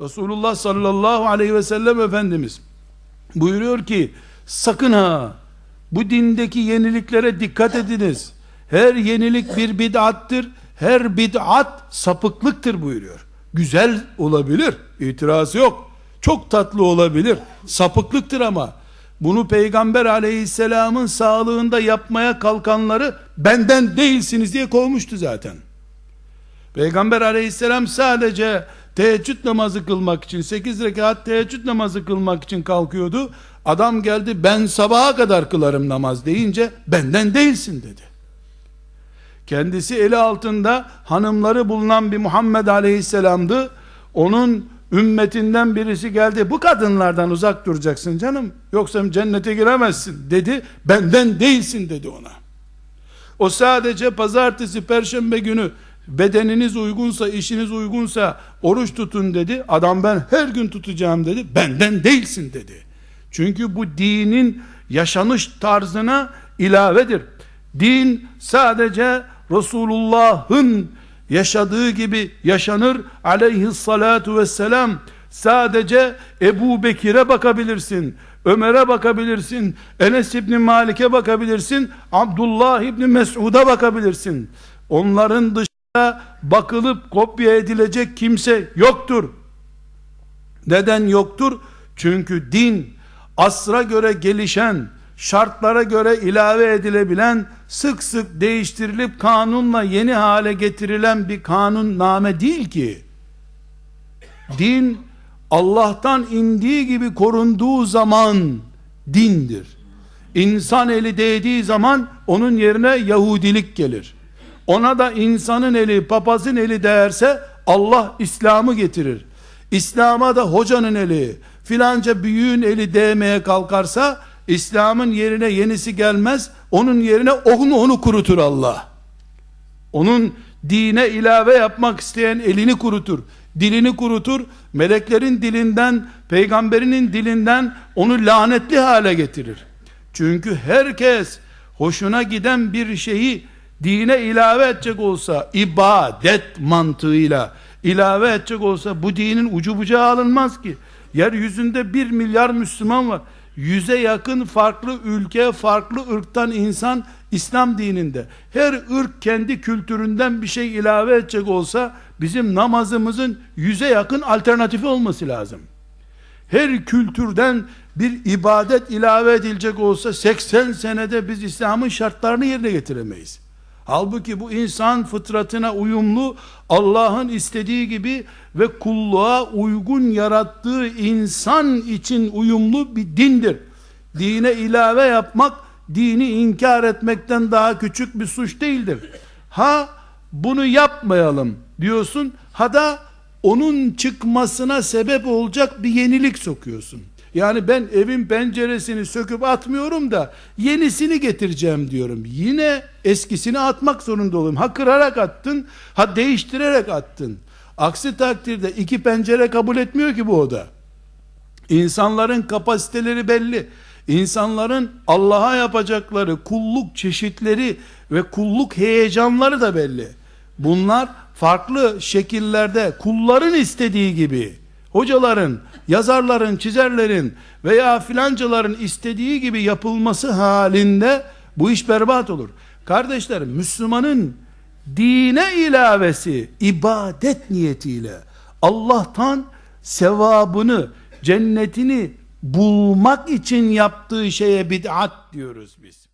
Resulullah sallallahu aleyhi ve sellem Efendimiz buyuruyor ki sakın ha bu dindeki yeniliklere dikkat ediniz. Her yenilik bir bid'attır. Her bid'at sapıklıktır buyuruyor. Güzel olabilir. itirazı yok. Çok tatlı olabilir. Sapıklıktır ama bunu peygamber aleyhisselamın sağlığında yapmaya kalkanları benden değilsiniz diye kovmuştu zaten. Peygamber aleyhisselam sadece teheccüd namazı kılmak için 8 rekat teheccüd namazı kılmak için kalkıyordu. Adam geldi ben sabaha kadar kılarım namaz deyince benden değilsin dedi. Kendisi eli altında hanımları bulunan bir Muhammed aleyhisselamdı. Onun ümmetinden birisi geldi. Bu kadınlardan uzak duracaksın canım. Yoksa cennete giremezsin dedi. Benden değilsin dedi ona. O sadece pazartesi, perşembe günü bedeniniz uygunsa, işiniz uygunsa oruç tutun dedi. Adam ben her gün tutacağım dedi. Benden değilsin dedi. Çünkü bu dinin yaşanış tarzına ilavedir. Din sadece Resulullah'ın yaşadığı gibi yaşanır aleyhissalatu vesselam sadece Ebu Bekir'e bakabilirsin Ömer'e bakabilirsin Enes İbni Malik'e bakabilirsin Abdullah İbni Mesud'a bakabilirsin onların dışında bakılıp kopya edilecek kimse yoktur neden yoktur çünkü din asra göre gelişen şartlara göre ilave edilebilen, sık sık değiştirilip kanunla yeni hale getirilen bir kanun name değil ki. Din Allah'tan indiği gibi korunduğu zaman dindir. İnsan eli değdiği zaman onun yerine Yahudilik gelir. Ona da insanın eli, papazın eli değerse Allah İslam'ı getirir. İslam'a da hocanın eli, filanca büyüğün eli değmeye kalkarsa İslam'ın yerine yenisi gelmez. Onun yerine onu onu kurutur Allah. Onun dine ilave yapmak isteyen elini kurutur. Dilini kurutur. Meleklerin dilinden, peygamberinin dilinden onu lanetli hale getirir. Çünkü herkes hoşuna giden bir şeyi dine ilave edecek olsa ibadet mantığıyla ilave edecek olsa bu dinin ucu bucağı alınmaz ki. Yeryüzünde bir milyar Müslüman var yüze yakın farklı ülke, farklı ırktan insan İslam dininde. Her ırk kendi kültüründen bir şey ilave edecek olsa bizim namazımızın yüze yakın alternatifi olması lazım. Her kültürden bir ibadet ilave edilecek olsa 80 senede biz İslam'ın şartlarını yerine getiremeyiz. Halbuki bu insan fıtratına uyumlu, Allah'ın istediği gibi ve kulluğa uygun yarattığı insan için uyumlu bir dindir. Dine ilave yapmak, dini inkar etmekten daha küçük bir suç değildir. Ha bunu yapmayalım diyorsun, ha da onun çıkmasına sebep olacak bir yenilik sokuyorsun. Yani ben evin penceresini söküp atmıyorum da yenisini getireceğim diyorum. Yine eskisini atmak zorunda oluyorum. Ha kırarak attın, ha değiştirerek attın. Aksi takdirde iki pencere kabul etmiyor ki bu oda. İnsanların kapasiteleri belli. İnsanların Allah'a yapacakları kulluk çeşitleri ve kulluk heyecanları da belli. Bunlar farklı şekillerde kulların istediği gibi hocaların, yazarların, çizerlerin veya filancaların istediği gibi yapılması halinde bu iş berbat olur. Kardeşlerim Müslümanın dine ilavesi ibadet niyetiyle Allah'tan sevabını, cennetini bulmak için yaptığı şeye bid'at diyoruz biz.